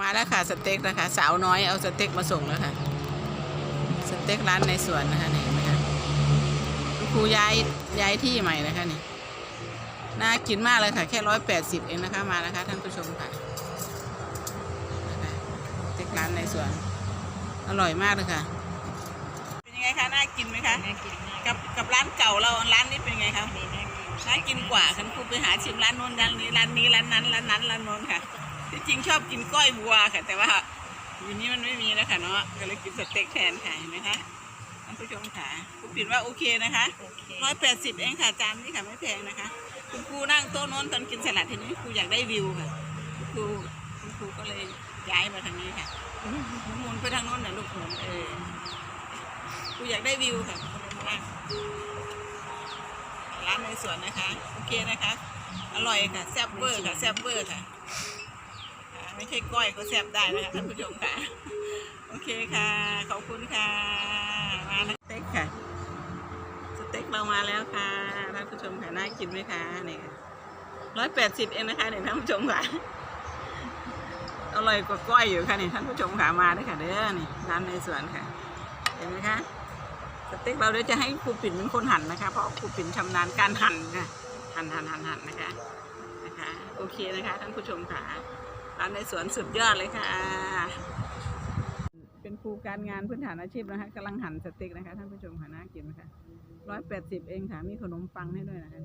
มาแล้วค่ะสเต็กนะคะ สาวน้อยเอาสเต็กมาส่งแล้วค่ะ สเต็กร้านในสวนนะคะนี่เห็นไหมคะคุณครูย้ายย้ายที่ใหม่นะคะนี่น่ากินมากเลยค่ะ แค่ร้อยแปดสิบเองนะคะมานะคะ ท่านผู้ชมค่ะนะคะสเต็กร้านในสวน อร่อยมากเลยค่ะ เป็นยังไงคะน่ากินไหมคะน่ากินมากกับกับร้านเก่าเราร้านนี้เป็นไงคะ นี่น่ากินน่ากินกว่าคันครูไปหาชิมร้านโน้นร้านนี้ร้านนี้ร้านนั้นร้านนั้นร้านโน้นค่ะที่จริงชอบกินก้อยบัวค่ะ แต่ว่าอยู่นี้มันไม่มีแล้วค่ะเนาะก็เลยกินสเต็กแทนค่ะเห็นไหมคะท่านผู้ชมค่ะคุณปิดว่าโอเคนะคะโอเคร้อยแปดสิบเองค่ะจานนี้ค่ะไม่แพงนะคะ คุณครูนั่งโต๊ะโน้นตอนกินสลัดทีนี้ครูอยากได้วิวค่ะคุณครูคุณครูก็เลยย้ายมาทางนี้ค่ะหมุนไปทางโน้นน่ะลูกหมุนเออครูอยากได้วิวค่ะก็เลยมานั่งร้าน ในสวนนะคะ โอเคนะคะ อร่อยค่ะแซ่บเวอร์ค่ะแซ่บเวอร์ค่ะ ไม่ใช่ก้อยก็แซ่บได้นะคะท่านผู้ชมค่ะ โอเคค่ะ ขอบคุณค่ะ มาสเต็กค่ะ สเต็กเรามาแล้วค่ะท่านผู้ชมค่ะน่ากินไหมคะนี่ค่ะร้อยแปดสิบเองนะคะเนี่ยท่านผู้ชมค่ะอร่อยกว่าก้อยอยู่ค่ะนี่ท่านผู้ชมค่ะมาด้วยค่ะเด้อนี่ร้านในสวนค่ะ เห็นไหมคะ เต็กเราเดี๋ยวจะให้ครูปิ่นเป็นคนหั่นนะคะ เพราะครูปิ่นชำนาญการหั่นค่ะหั่นหั่นหั่นหั่นนะคะนะคะโอเคนะคะท่านผู้ชมค่ะร้านในสวนสุดยอดเลยค่ะ เป็นครูการงานพื้นฐานอาชีพนะคะกำลังหั่นสเต็กนะคะท่านผู้ชมค่ะน่ากินไหมคะร้อยแปดสิบเองค่ะมีขนมปังให้ด้วยนะคะ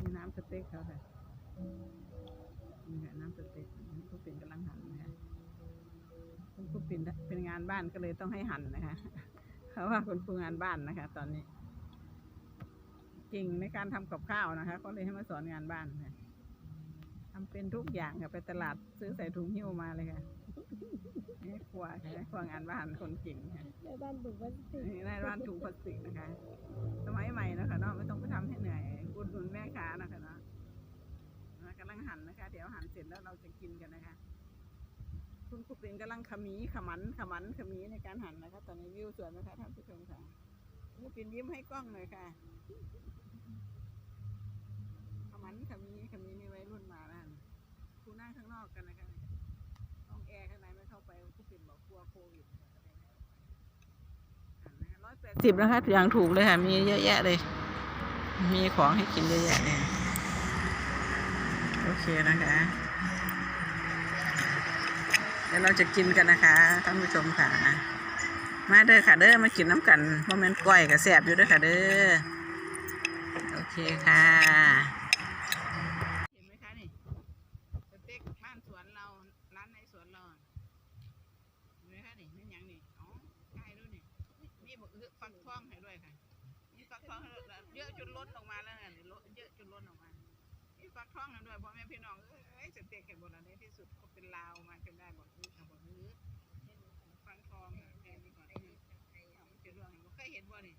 มีน้ำสเต็กเขาค่ะนี่ค่ะน้ำสเต็กครูปิ่นกำลังหั่นนะคะคุณครูปิ่นเป็นงานบ้านก็เลยต้องให้หั่นนะคะ เพราะว่าคุณครูงานบ้านนะคะ ตอนนี้เก่งในการทำกับข้าวนะคะก็เลยให้มาสอนงานบ้านค่ะทำเป็นทุกอย่างค่ะไปตลาดซื้อใส่ถุงหิ้วมาเลยค่ะนี่ครัวค่ะครัวงานบ้านคนเก่งค่ะในบ้านบุกบ้านติดนี่ในบ้านถุงพลาสติกนะคะ สมัยใหม่นะคะเนาะไม่ต้องไปทำให้เหนื่อยอุดหนุนแม่ค้านะคะเนาะนะกำลังหั่นนะคะ เดี๋ยวหั่นเสร็จแล้วเราจะกินกันนะคะ คุณครูเป็นกำลังขมีขมันขมันขมีในการหั่นนะคะ ตอนนี้วิวสวยนะคะท่านผู้ชมค่ะครูปินยิ้มให้กล้องหน่อยค่ะ ขมันขมีขมีนี่วัยรุ่นมาแล้วครูนั่งข้างนอกกันนะคะห้องแอร์ข้างในไม่เข้าไปครูปินบอกกลัวโควิดร้อยแปดสิบนะคะอย่างถูกเลยค่ะ มีเยอะแยะเลย มีของให้กินเยอะแยะเลยโอเคนะคะ เดี๋ยวเราจะกินกันนะคะท่านผู้ชมค่ะ มาเด้อค่ะเด้อมากินน้ำกันโมเมนต์ก้อยกับแสบอยู่เด้อค่ะเด้อโอเคค่ะเห็นไหมคะนี่สเต็กบ้านสวนเราร้านในสวนเราเห็นไหมคะนี่นี่ยังนี่อ๋อใช่ด้วยนี่นี่บอกคือฟักทองให้ด้วยค่ะนี่ฟักทองเยอะจนล้นออกมาแล้วเนี่ยเยอะจนล้นออกมานี่ฟักทองให้ด้วยพ่อแม่พี่น้องเอ้ยสเต็กเห็นบ่ สุดก็เป็นลาวมาจนได้บอกคือค่ะบอกคือฟักทองแพงดีกว่าที่เอามันจะเรื่องเห็นบ่เคยเห็นบ่นี่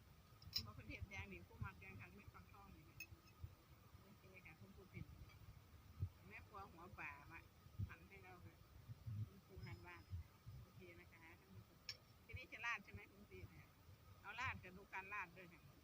บ่ประเทศยางนี่ผู้มักยางทางไม่ฟักทองนี่ค่ะโอเคค่ะคุณผู้ผิดแม่ครัวหัวป่ามาหันให้เราค่ะคุณครูหันบ้านโอเคนะคะท่านผู้ชมที่นี่จะลาดใช่ไหมคุณตีเนี่ยเอาลาดกับดูการลาดด้วยค่ะ